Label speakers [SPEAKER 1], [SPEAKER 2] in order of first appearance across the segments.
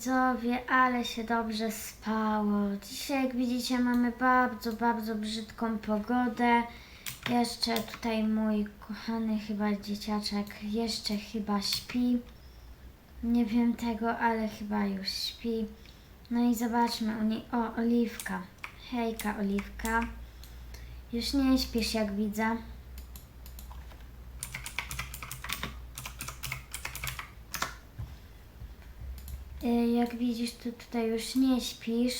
[SPEAKER 1] widzowie, ale się dobrze spało. Dzisiaj, jak widzicie, mamy bardzo, bardzo brzydką pogodę. Jeszcze tutaj mój kochany chyba dzieciaczek jeszcze chyba śpi. Nie wiem tego, ale chyba już śpi. No i zobaczmy u niej. O, Oliwka. Hejka, Oliwka. Już nie śpisz, jak widzę. Jak widzisz, to tutaj już nie śpisz.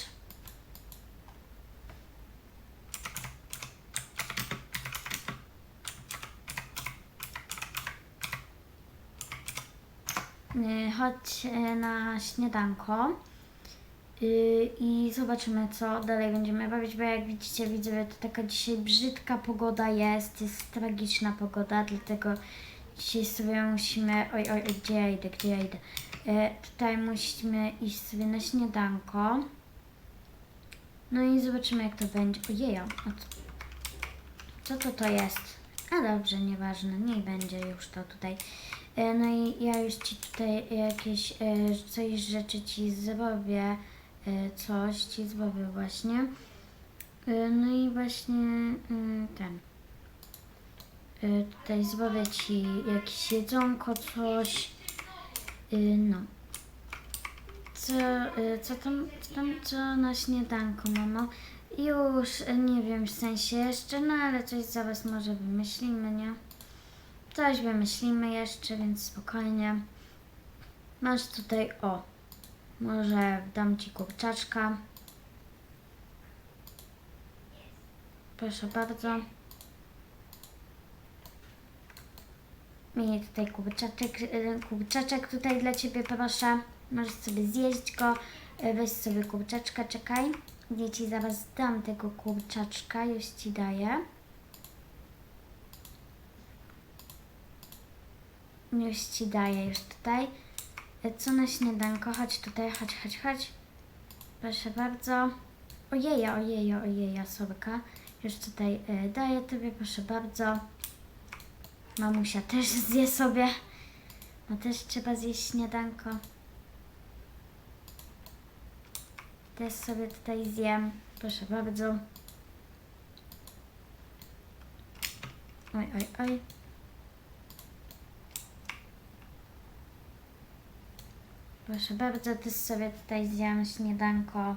[SPEAKER 1] Y, Chodź y, na śniadanko y, i zobaczymy, co dalej będziemy bawić, bo jak widzicie, widzowie, to taka dzisiaj brzydka pogoda jest, jest tragiczna pogoda, dlatego dzisiaj sobie musimy, oj, oj, oj, gdzie ja idę, gdzie ja idę, tutaj musimy iść sobie na śniadanko. No i zobaczymy jak to będzie. Ojeja, co, to to jest? A dobrze, nieważne, niech będzie już to tutaj. E, no i ja już Ci tutaj jakieś e, coś rzeczy Ci zrobię, e, coś Ci zrobię właśnie. E, no i właśnie e, ten. E, tutaj zrobię Ci jakieś jedzonko, coś. Y, No. Co, y, co tam, co tam, co na śniadanko, mamo? Już, y, nie wiem, w sensie jeszcze, no ale coś zaraz może wymyślimy, nie? Coś wymyślimy jeszcze, więc spokojnie. Masz tutaj, o, może dam Ci kurczaczka. Proszę bardzo. I tutaj kurczaczek, y, kurczaczek tutaj dla Ciebie proszę. Możesz sobie zjeść go. Y, Weź sobie kurczaczka, czekaj. Ja Ci zaraz dam tego kurczaczka, już Ci daję. Już Ci daję, już tutaj. Y, Co na śniadanko? Chodź tutaj, chodź, chodź, chodź. Proszę bardzo. Ojeja, ojeja, ojeja, sorka. Już tutaj daję Tobie, proszę bardzo. Mamusia też zje sobie. No też trzeba zjeść śniadanko. Też sobie tutaj zjem. Proszę bardzo. Oj, oj, oj. Proszę bardzo, też sobie tutaj zjem śniadanko.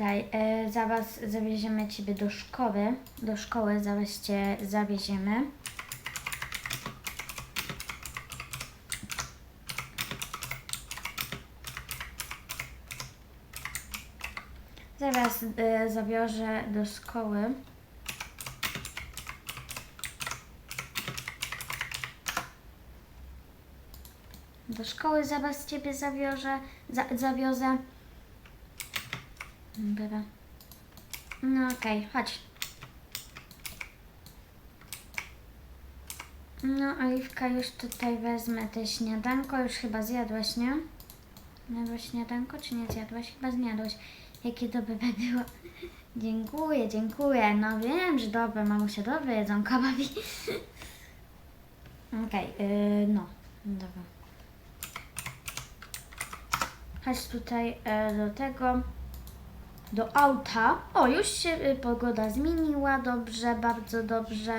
[SPEAKER 1] Tutaj e, zaraz zawieziemy Ciebie do szkoły. Do szkoły zaraz Cię zawieziemy. Zaraz e, zabiorę do szkoły. Do szkoły zaraz Ciebie zawiozę. Za, zawiozę. Dobra. No okej, chodź. No, Oliwka, już tutaj wezmę te śniadanko. Już chyba zjadłaś, nie? Zjadłaś śniadanko, czy nie zjadłaś? Chyba zjadłaś. Jakie dobre było. Dziękuję, dziękuję. No wiem, że dobre, mamusia dobre jedzonko bawi. Okej, yy, no. Dobra. Chodź tutaj e, do tego do auta. O, już się y, pogoda zmieniła, dobrze, bardzo dobrze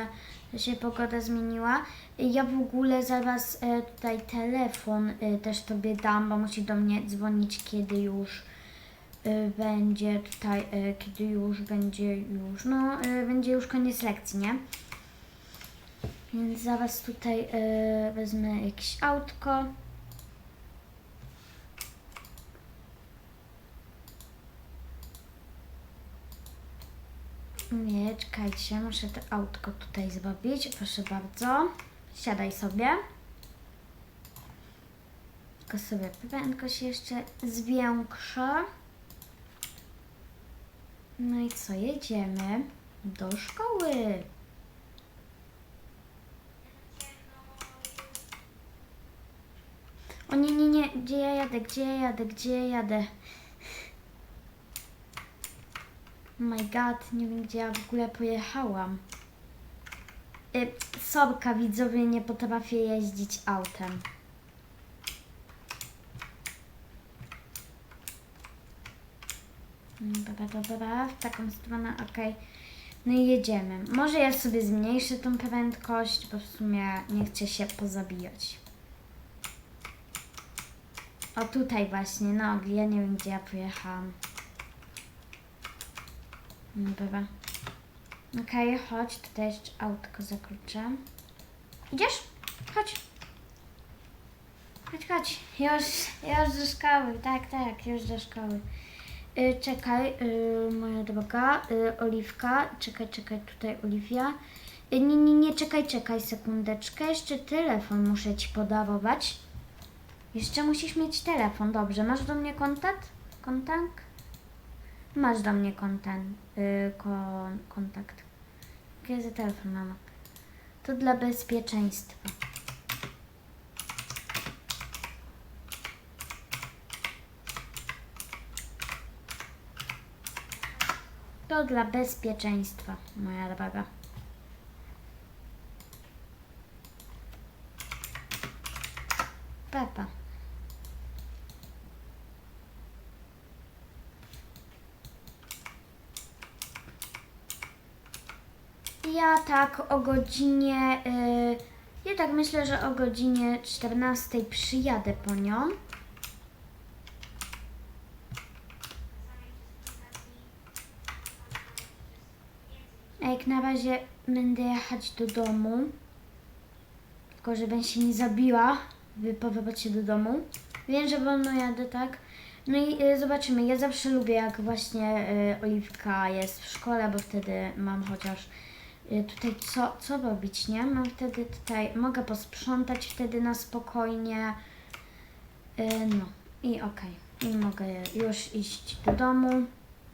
[SPEAKER 1] się pogoda zmieniła. Y, Ja w ogóle zaraz e, tutaj telefon e, też Tobie dam, bo musi do mnie dzwonić, kiedy już e, będzie tutaj, kiedy już będzie już, no, będzie już koniec lekcji, nie? Więc zaraz tutaj wezmę jakieś autko. Nie, czekajcie, muszę to autko tutaj zrobić. Proszę bardzo. Siadaj sobie. Tylko sobie prędkość jeszcze zwiększę. No i co, jedziemy do szkoły. O nie, nie, nie, gdzie ja jadę, gdzie ja jadę, gdzie ja jadę? Oh my god, nie wiem gdzie ja w ogóle pojechałam. Y, widzowie, nie potrafię jeździć autem. Mm, dobra, dobra, w taką stronę, okej. Okay. No i jedziemy. Może ja sobie zmniejszę tą prędkość, bo w sumie nie chcę się pozabijać. O tutaj właśnie, no, ja nie wiem gdzie ja pojechałam. No Dobra. Okej, chodź, tutaj jeszcze autko zakluczę. Idziesz? Chodź. Chodź, chodź. Już, już do szkoły, tak, tak, już do szkoły. Y, czekaj, y, moja droga, y, Oliwka, czekaj, czekaj, tutaj Oliwia. Nie, nie, nie, czekaj, czekaj, sekundeczkę, jeszcze telefon muszę Ci podarować. Jeszcze musisz mieć telefon, dobrze. Masz do mnie kontakt? Kontakt? Masz do mnie kontakt. Y, kon, kontakt. Za telefon, mama? To dla bezpieczeństwa. To dla bezpieczeństwa, moja droga. Pepa. Ja tak o godzinie. y, ja tak myślę, że o godzinie 14 przyjadę po nią. A jak na razie będę jechać do domu. Tylko żebym się nie zabiła, wypowiadać się do domu. Wiem, że wolno jadę, tak? No i y, zobaczymy. Ja zawsze lubię, jak właśnie y, Oliwka jest w szkole, bo wtedy mam chociaż tutaj co, co robić, nie? Mam wtedy tutaj, mogę posprzątać wtedy na spokojnie. Y, no i okej. I mogę już iść do domu.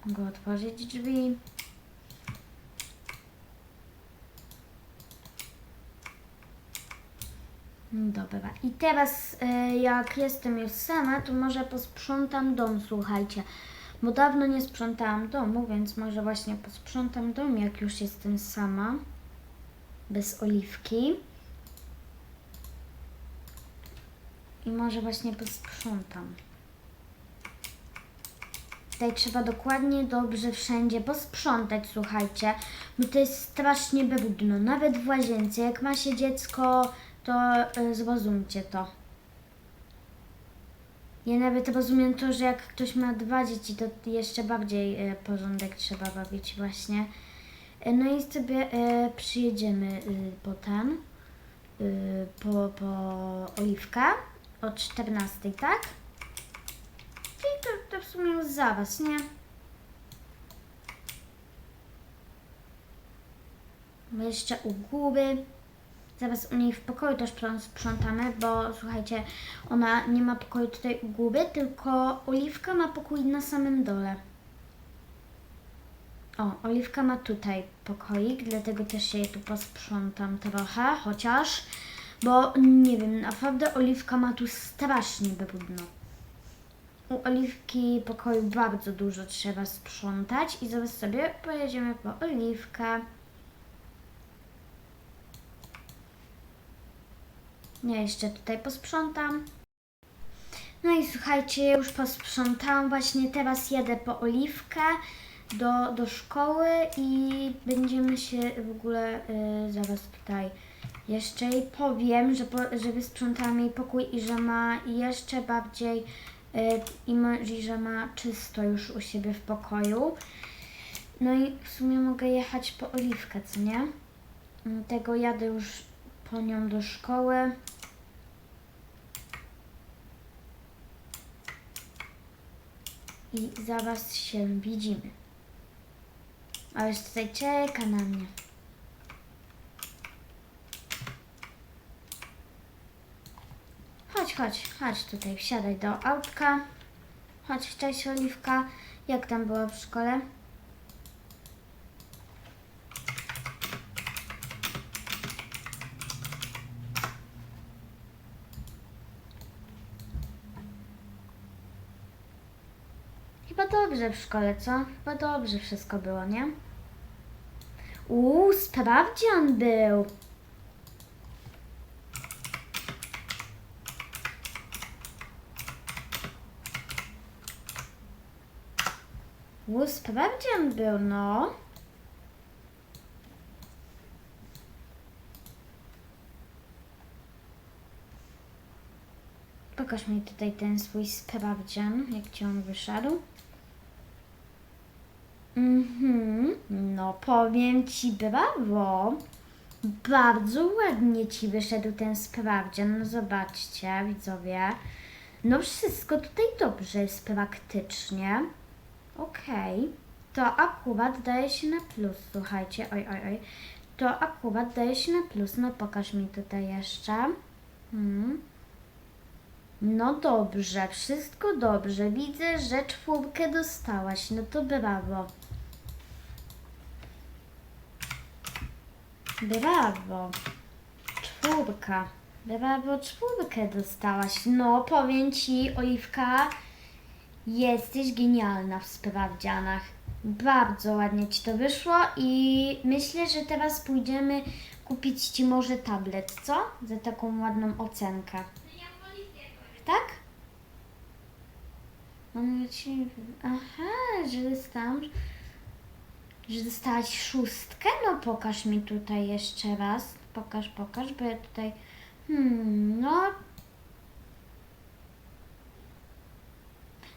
[SPEAKER 1] Mogę otworzyć drzwi. Dobra. I teraz e, jak jestem już sama, to może posprzątam dom, słuchajcie. Bo dawno nie sprzątałam domu, więc może właśnie posprzątam dom, jak już jestem sama. Bez oliwki. I może właśnie posprzątam. Tutaj trzeba dokładnie dobrze wszędzie posprzątać, słuchajcie, bo to jest strasznie brudno. Nawet w łazience, jak ma się dziecko, to y, zrozumcie to. Ja nawet rozumiem to, że jak ktoś ma dwa dzieci, to jeszcze bardziej y, porządek trzeba robić właśnie. Y, No i sobie y, przyjedziemy y, potem y, po, po Oliwkę o 14, tak? I to, to w sumie już zaraz, nie? Bo Jeszcze u góry. Zaraz u niej w pokoju też sprząt- sprzątamy, bo słuchajcie, ona nie ma pokoju tutaj u góry, tylko Oliwka ma pokój na samym dole. O, Oliwka ma tutaj pokoik, dlatego też się jej tu posprzątam trochę, chociaż, bo nie wiem, naprawdę Oliwka ma tu strasznie brudno. U Oliwki pokoju bardzo dużo trzeba sprzątać i zaraz sobie pojedziemy po Oliwkę. Ja jeszcze tutaj posprzątam. No i słuchajcie, już posprzątałam. Właśnie teraz jadę po Oliwkę do, do szkoły i będziemy się w ogóle y, zaraz tutaj jeszcze jej powiem, że, po, że wysprzątałam jej pokój i że ma jeszcze bardziej y, i, że ma czysto już u siebie w pokoju. No i w sumie mogę jechać po Oliwkę, co nie? Tego jadę już po nią do szkoły. I zaraz się widzimy. A już tutaj czeka na mnie. Chodź, chodź, chodź tutaj, wsiadaj do autka. Chodź, cześć Oliwka. Jak tam było w szkole? Chyba dobrze w szkole, co? Chyba dobrze wszystko było, nie? Uuu, sprawdzian był. U, sprawdzian był, no. Pokaż mi tutaj ten swój sprawdzian, jak ci on wyszedł. Mhm, no powiem ci brawo. Bardzo ładnie ci wyszedł ten sprawdzian. No zobaczcie, widzowie. No wszystko tutaj dobrze jest praktycznie. Okej. To akurat daje się na plus, słuchajcie. Oj, oj, oj. To akurat daje się na plus. No pokaż mi tutaj jeszcze. Hmm. No dobrze, wszystko dobrze. Widzę, że czwórkę dostałaś. No to brawo. Brawo. Czwórka. Brawo, czwórkę dostałaś. No, powiem ci, Oliwka, jesteś genialna w sprawdzianach. Bardzo ładnie ci to wyszło i myślę, że teraz pójdziemy kupić ci może tablet, co? Za taką ładną ocenkę. Tak? Aha, że dostałam... Że dostałaś szóstkę? No pokaż mi tutaj jeszcze raz. Pokaż, pokaż, bo ja tutaj... Hmm, no...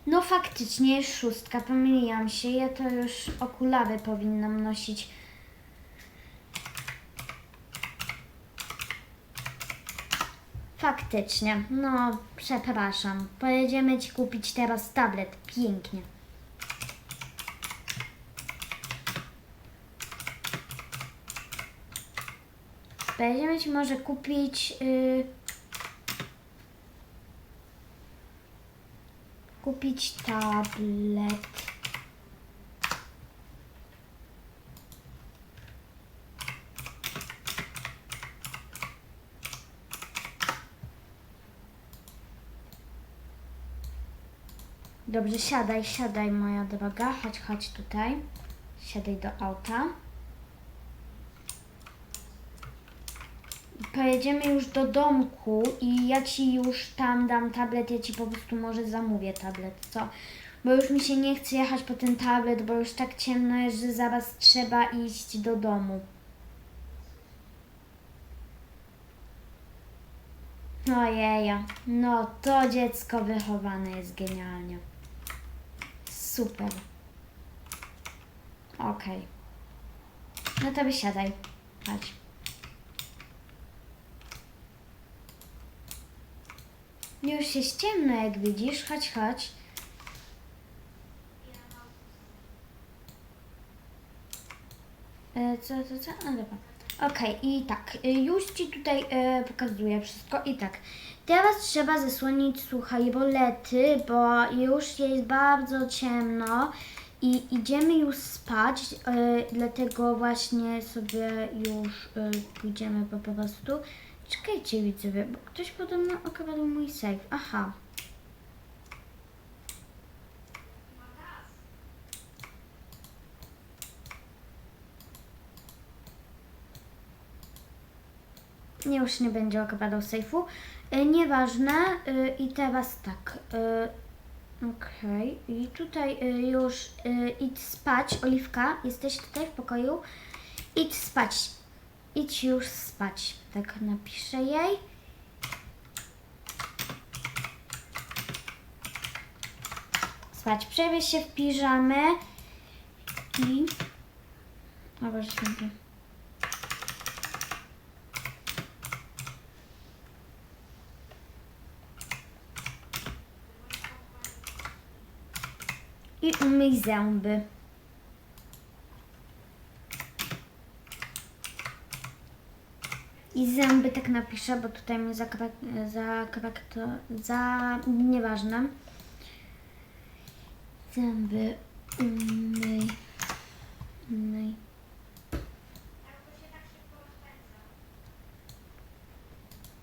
[SPEAKER 1] No faktycznie jest szóstka, pomyliłam się. Ja to już okulary powinnam nosić. Faktycznie, no przepraszam. Pojedziemy ci kupić teraz tablet. Pięknie. Pojedziemy ci może kupić. y, kupić tablet. Dobrze, siadaj, siadaj moja droga. Chodź, chodź tutaj. Siadaj do auta. Pojedziemy już do domku i ja ci już tam dam tablet, ja ci po prostu może zamówię tablet, co? Bo już mi się nie chce jechać po ten tablet, bo już tak ciemno jest, że zaraz trzeba iść do domu. Ojeja, no to dziecko wychowane jest genialnie. Super. Okej. No to wysiadaj. Chodź. Już jest ciemno, jak widzisz. Chodź, chodź. E, Co, co, co? A, dobra. Okej, i tak, y, już Ci tutaj e, pokazuję wszystko. I tak, teraz trzeba zasłonić, słuchaj, rolety, bo już jest bardzo ciemno i idziemy już spać, e, dlatego właśnie sobie już e, pójdziemy po prostu. Czekajcie, widzowie, bo ktoś podobno okradł mój safe. Aha. Nie, już nie będzie okradał sejfu. E, nieważne. E, I teraz tak. E, Okej. I tutaj już idź spać. Oliwka, jesteś tutaj w pokoju? Idź spać. Idź już spać. Tak napiszę jej. Spać. Przebierz się w piżamę i... O Boże Święty. I umyj zęby. I zęby tak napiszę, bo tutaj mi za, za, to, za nieważne. Zęby umyj. Umyj.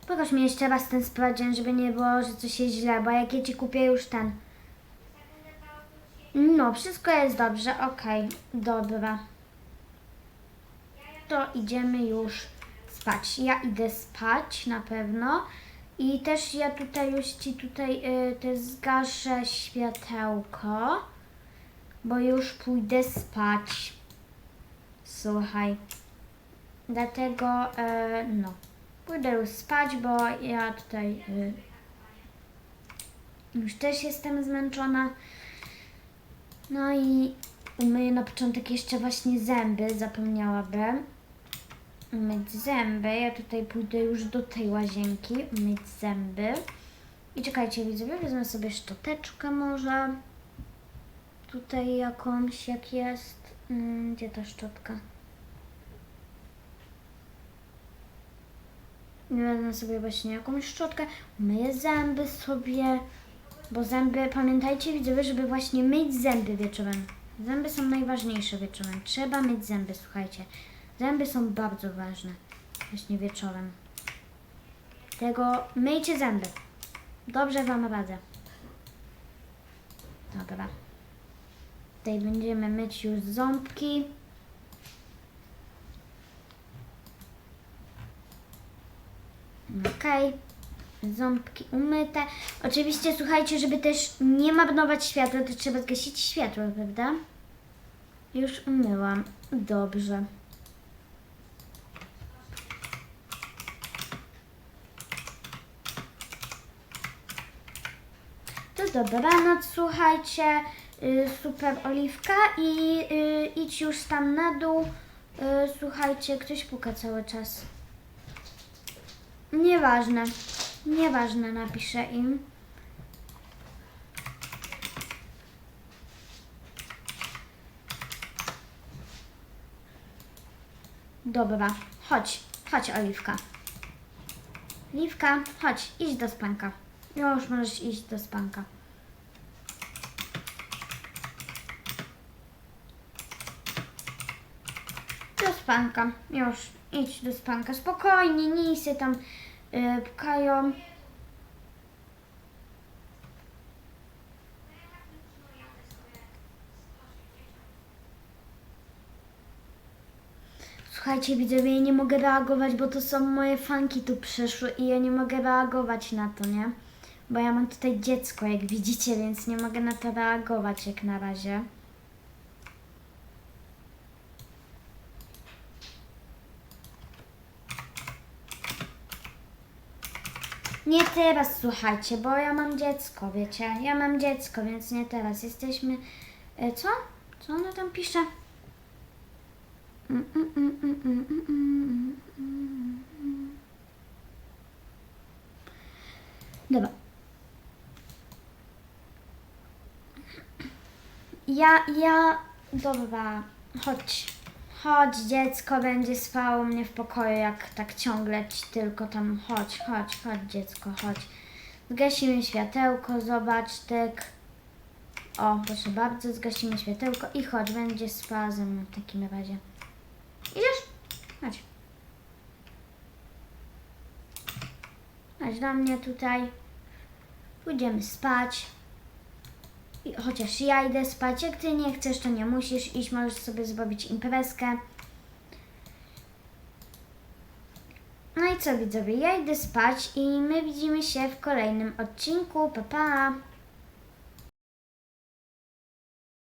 [SPEAKER 1] Pokaż mi jeszcze raz ten sprawdzian, żeby nie było, że coś jest źle, bo jak ja ci kupię już ten. No, wszystko jest dobrze, okej, dobra. To idziemy już spać. Ja idę spać na pewno. I też ja tutaj już ci tutaj y, też zgaszę światełko. bo już pójdę spać. Słuchaj. Dlatego, e, no, pójdę już spać, bo ja tutaj y, już też jestem zmęczona. No i umyję na początek jeszcze właśnie zęby, zapomniałabym. Umyć zęby. Ja tutaj pójdę już do tej łazienki, umyć zęby. I czekajcie, widzowie, wezmę sobie szczoteczkę może. Tutaj jakąś, jak jest. Mm, Gdzie ta szczotka? Wezmę sobie właśnie jakąś szczotkę, myję zęby sobie, bo zęby, pamiętajcie widzowie, żeby właśnie myć zęby wieczorem. Zęby są najważniejsze wieczorem. Trzeba myć zęby, słuchajcie. Zęby są bardzo ważne właśnie wieczorem. Tego myjcie zęby. Dobrze Wam radzę. Dobra. Tutaj będziemy myć już ząbki. Okej. Ząbki umyte. Oczywiście słuchajcie, żeby też nie marnować światła, to trzeba zgasić światło, prawda? Już umyłam. Dobrze. Dobranoc, słuchajcie. Y, super oliwka i y, idź już tam na dół. Y, słuchajcie, ktoś puka cały czas. Nieważne. Nieważne, napiszę im. Dobra, chodź, chodź Oliwka. Oliwka, chodź, idź do spanka. Już możesz iść do spanka. Do spanka, już, idź do spanka. Spokojnie, nie się tam y, pukają. Słuchajcie, widzowie, ja nie mogę reagować, bo to są moje fanki tu przyszły i ja nie mogę reagować na to, nie? Bo ja mam tutaj dziecko, jak widzicie, więc nie mogę na to reagować jak na razie. Nie teraz, słuchajcie, bo ja mam dziecko, wiecie? Ja mam dziecko, więc nie teraz. Jesteśmy... E, co? Co ona tam pisze? Dobra. Ja, ja... Dobra, chodź. Chodź, dziecko będzie spało mnie w pokoju, jak tak ciągle ci tylko tam chodź, chodź, chodź dziecko, chodź. Zgasimy światełko, zobacz, tyk. O, proszę bardzo, zgasimy światełko i chodź, będzie spała ze mną w takim razie. Idziesz? Chodź. Chodź do mnie tutaj. Pójdziemy spać. Chociaż ja idę spać, jak ty nie chcesz, to nie musisz iść, możesz sobie zrobić imprezkę. No i co widzowie, ja idę spać i my widzimy się w kolejnym odcinku. Pa pa!